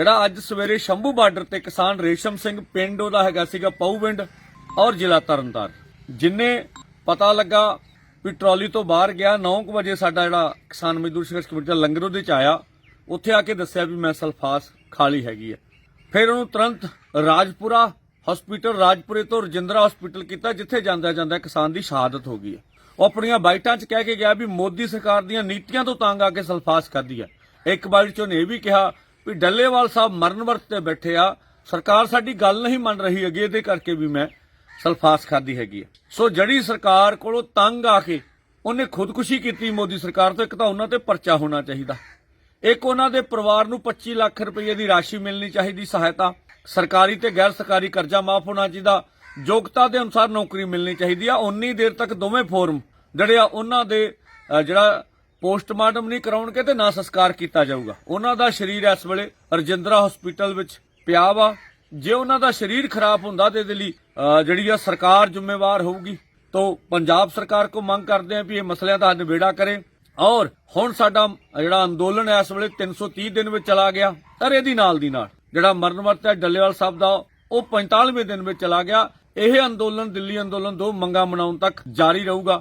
ਜਿਹੜਾ ਅੱਜ ਸਵੇਰੇ ਸ਼ੰਭੂ ਬਾਰਡਰ ਤੇ ਕਿਸਾਨ ਰੇਸ਼ਮ ਸਿੰਘ ਪਿੰਡ ਉਹਦਾ ਹੈਗਾ ਸੀਗਾ ਪਊਵਿੰਡ ਔਰ ਜ਼ਿਲ੍ਹਾ ਤਰਨਤਾਰਨ। ਜਿੰਨੇ ਪਤਾ ਲੱਗਾ ਵੀ ਟਰਾਲੀ ਤੋਂ ਬਾਹਰ ਗਿਆ 9 ਵਜੇ ਸਾਡਾ ਜਿਹੜਾ ਕਿਸਾਨ ਮਜ਼ਦੂਰ ਸੰਘਰਸ਼ ਕਮੇਟੀ ਦਾ ਲੰਗਰ ਉਹਦੇ ਚ ਆਇਆ। ਉੱਥੇ ਆ ਕੇ ਦੱਸਿਆ ਵੀ ਮੈਂ ਸਲਫਾਸ ਖਾਲੀ ਹੈਗੀ ਹੈ ਫਿਰ ਉਹਨੂੰ ਤੁਰੰਤ ਰਾਜਪੁਰਾ ਹਸਪੀਟਲ ਰਾਜਪੁਰੇ ਤੋਂ ਰਜਿੰਦਰਾ ਹਸਪੀਟਲ ਕੀਤਾ, ਜਿੱਥੇ ਜਾਂਦਾ ਜਾਂਦਾ ਕਿਸਾਨ ਦੀ ਸ਼ਹਾਦਤ ਹੋ ਗਈ ਹੈ ਉਹ ਆਪਣੀਆਂ ਬਾਈਟਾਂ 'ਚ ਕਹਿ ਕੇ ਗਿਆ ਵੀ ਮੋਦੀ ਸਰਕਾਰ ਦੀਆਂ ਨੀਤੀਆਂ ਤੋਂ ਤੰਗ ਆ ਕੇ ਸਲਫਾਸ ਖਾਧੀ ਹੈ ਇੱਕ ਬਾਈਟ 'ਚ ਉਹਨੇ ਇਹ ਵੀ ਕਿਹਾ ਵੀ ਡੱਲੇਵਾਲ ਸਾਹਿਬ ਮਰਨ ਵਰਤ ਤੇ ਬੈਠੇ ਆ। ਸਰਕਾਰ ਸਾਡੀ ਗੱਲ ਨਹੀਂ ਮੰਨ ਰਹੀ ਹੈਗੀ, ਇਹਦੇ ਕਰਕੇ ਵੀ ਮੈਂ ਸਲਫਾਸ ਖਾਦੀ ਹੈਗੀ ਹੈ ਸੋ ਜਿਹੜੀ ਸਰਕਾਰ ਕੋਲੋਂ ਤੰਗ ਆ ਕੇ ਉਹਨੇ ਖੁਦਕੁਸ਼ੀ ਕੀਤੀ ਮੋਦੀ ਸਰਕਾਰ ਤੋਂ, ਇੱਕ ਤਾਂ ਉਹਨਾਂ ਤੇ ਪਰਚਾ ਹੋਣਾ ਚਾਹੀਦਾ। ਇੱਕ ਉਹਨਾਂ ਦੇ ਪਰਿਵਾਰ ਨੂੰ 25 ਲੱਖ ਰੁਪਏ ਦੀ ਰਾਸ਼ੀ ਮਿਲਣੀ ਚਾਹੀਦੀ ਸਹਾਇਤਾ। ਸਰਕਾਰੀ ਤੇ ਗੈਰ ਸਰਕਾਰੀ ਕਰਜ਼ਾ ਮਾਫ ਹੋਣਾ ਚਾਹੀਦਾ। ਯੋਗਤਾ ਦੇ ਅਨੁਸਾਰ ਨੌਕਰੀ ਮਿਲਣੀ ਚਾਹੀਦੀ ਆ। ਉਨੀ ਦੇਰ ਤੱਕ ਦੋਵੇਂ ਫੋਰਮ ਜਿਹੜੇ ਆ, ਉਹਨਾਂ ਦੇ ਜਿਹੜਾ ਪੋਸਟਮਾਰਟਮ ਨਹੀਂ ਕਰਾਉਣਗੇ ਤੇ ਨਾ ਸੰਸਕਾਰ ਕੀਤਾ ਜਾਊਗਾ। ਉਹਨਾਂ ਦਾ ਸਰੀਰ ਇਸ ਵੇਲੇ ਰਜਿੰਦਰਾ ਹਸਪੀਟਲ ਵਿੱਚ ਪਿਆ ਵਾ। ਜੇ ਉਹਨਾਂ ਦਾ ਸਰੀਰ ਖਰਾਬ ਹੁੰਦਾ ਤੇ ਇਹਦੇ ਲਈ ਜਿਹੜੀ ਆ ਸਰਕਾਰ ਜ਼ਿੰਮੇਵਾਰ ਹੋਊਗੀ। ਤੋਂ ਪੰਜਾਬ ਸਰਕਾਰ ਕੋ ਮੰਗ ਕਰਦੇ ਆ ਵੀ ਇਹ ਮਸਲਿਆਂ ਦਾ ਨਿਬੇੜਾ ਕਰੇ। ਔਰ ਹੁਣ ਸਾਡਾ ਜਿਹੜਾ ਅੰਦੋਲਨ ਹੈ ਇਸ ਵੇਲੇ 330 ਦਿਨ ਵਿੱਚ ਚਲਾ ਗਿਆ। ਪਰ ਇਹਦੀ ਨਾਲ ਦੀ ਨਾਲ। ਜਿਹੜਾ ਮਰਨ ਵਰਤ ਹੈ ਡੱਲੇਵਾਲ ਸਾਹਿਬ ਦਾ, ਉਹ 45ਵੇਂ ਦਿਨ ਵਿੱਚ ਚਲਾ ਗਿਆ। ਇਹ ਅੰਦੋਲਨ, ਦਿੱਲੀ ਅੰਦੋਲਨ ਦੋ ਮੰਗਾ ਮਨਾਉਣ ਤੱਕ ਜਾਰੀ ਰਹੂਗਾ।